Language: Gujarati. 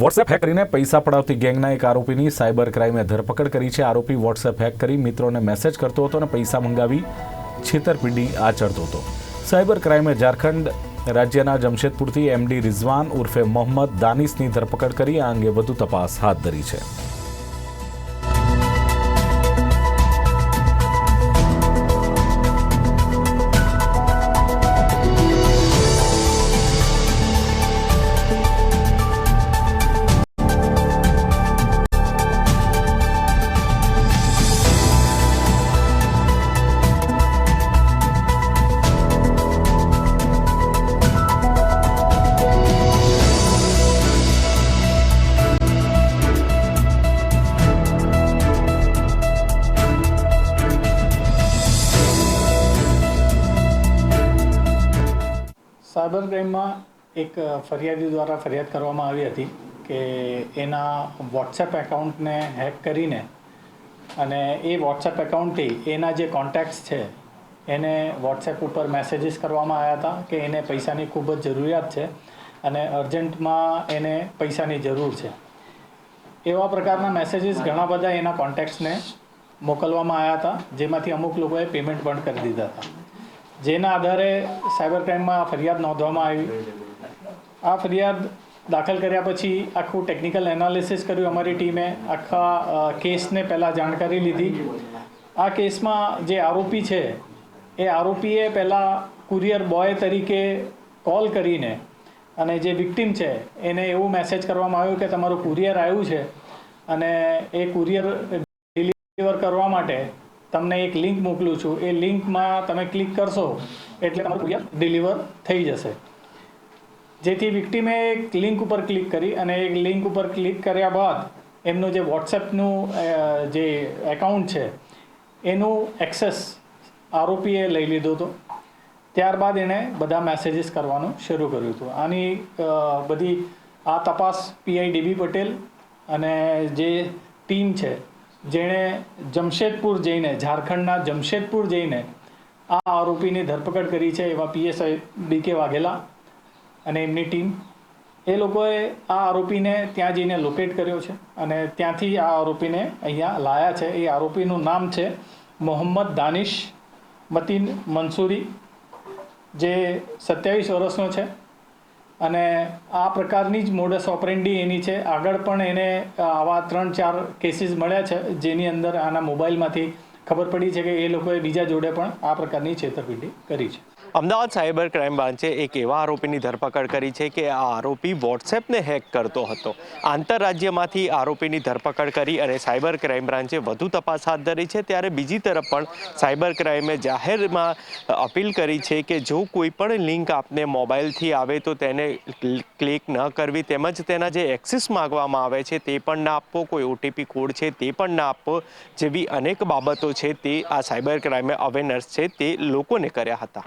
વોટ્સએપ હેક કરીને પૈસા પડાવતી ગેંગના એક આરોપીની સાયબર ક્રાઇમે ધરપકડ કરી છે. આરોપી વોટ્સએપ હેક કરી મિત્રોને મેસેજ કરતો હતો અને પૈસા મંગાવી છેતરપિંડી આચરતો હતો. સાયબર ક્રાઇમે ઝારખંડ રાજ્યના જમશેદપુરથી એમડી રિઝવાન ઉર્ફે મોહમ્મદ દાનિશની ધરપકડ કરી. આ અંગે વધુ તપાસ હાથ ધરી છે. સાયબર ક્રાઇમમાં એક ફરિયાદી દ્વારા ફરિયાદ કરવામાં આવી હતી કે એના વોટ્સએપ એકાઉન્ટને હેક કરીને અને એ વોટ્સએપ એકાઉન્ટથી એના જે કોન્ટેક્ટ્સ છે, એને વોટ્સએપ ઉપર મેસેજીસ કરવામાં આવ્યા હતા કે એને પૈસાની ખૂબ જ જરૂરિયાત છે અને અર્જન્ટમાં એને પૈસાની જરૂર છે. એવા પ્રકારના મેસેજીસ ઘણા બધા એના કોન્ટેક્ટ્સને મોકલવામાં આવ્યા હતા, જેમાંથી અમુક લોકોએ પેમેન્ટ પણ કરી દીધા હતા. જેના આધારે સાયબર ક્રાઇમમાં ફરિયાદ નોંધવામાં આવી. આ ફરિયાદ દાખલ કર્યા પછી આખું ટેકનિકલ એનાલિસિસ કર્યું અમારી ટીમે. આખા કેસને પહેલાં જાણકારી લીધી. આ કેસમાં જે આરોપી છે, એ આરોપીએ પહેલાં કુરિયર બોય તરીકે કોલ કરીને અને જે વિક્ટિમ છે, એને એવું મેસેજ કરવામાં આવ્યું કે તમારું કુરિયર આવ્યું છે અને એ કુરિયર ડિલિવર કરવા માટે તમને એક લિંક મોકલું છું. એ લિંકમાં તમે ક્લિક કરશો, એટલે તમારું કુરિયર ડિલિવર થઈ જશે. જેથી વિક્ટીમે એક લિંક ઉપર ક્લિક કરી અને એક લિંક ઉપર ક્લિક કર્યા બાદ એમનું જે વોટ્સએપનું જે એકાઉન્ટ છે, એનું એક્સેસ આરોપીએ લઈ લીધો હતો. ત્યારબાદ એણે બધા મેસેજીસ કરવાનું શરૂ કર્યું હતું. આની બધી આ તપાસ પીઆઈ ડીબી પટેલ અને જે ટીમ છે જેણે જમશેદપુર જઈને, ઝારખંડના જમશેદપુર જઈને આ આરોપીની ધરપકડ કરી છે એવા પીએસઆઈ બી કે વાઘેલા અને એમની ટીમ. એ લોકોએ આ આરોપીને ત્યાં જઈને લોકેટ કર્યો છે અને ત્યાંથી આ આરોપીને અહીંયા લાયા છે. એ આરોપીનું નામ છે મોહમ્મદ દાનિશ મતીન મંસૂરી, જે સત્યાવીસ વર્ષનો છે. અને આ પ્રકારની જ મોડસ ઓપરેન્ડી એની છે. આગળ પણ એને આવા ત્રણ ચાર કેસીસ મળ્યા છે, જેની અંદર આના મોબાઈલમાંથી ખબર પડી છે કે એ લોકોએ બીજા જોડે પણ આ પ્રકારની છેતરપિંડી કરી છે. અમદાવાદ સાયબર ક્રાઇમ બ્રાન્ચે એક એવા આરોપીની ધરપકડ કરી છે કે આ આરોપી વોટ્સએપને હેક કરતો હતો. આંતરરાજ્યમાંથી આરોપીની ધરપકડ કરી અને સાયબર ક્રાઇમ બ્રાન્ચે વધુ તપાસ હાથ ધરી છે, ત્યારે બીજી તરફ પણ સાયબર ક્રાઇમે જાહેરમાં અપીલ કરી છે કે જો કોઈ પણ લિંક આપને મોબાઈલથી આવે તો તેને ક્લિક ન કરવી, તેમજ તેના જે એક્સેસ માગવામાં આવે છે તે પણ ના આપવો, કોઈ ઓટીપી કોડ છે તે પણ ના આપવો જેવી અનેક બાબતો છે તે આ સાયબર ક્રાઇમે અવેરનેસ છે તે લોકોને કર્યા હતા.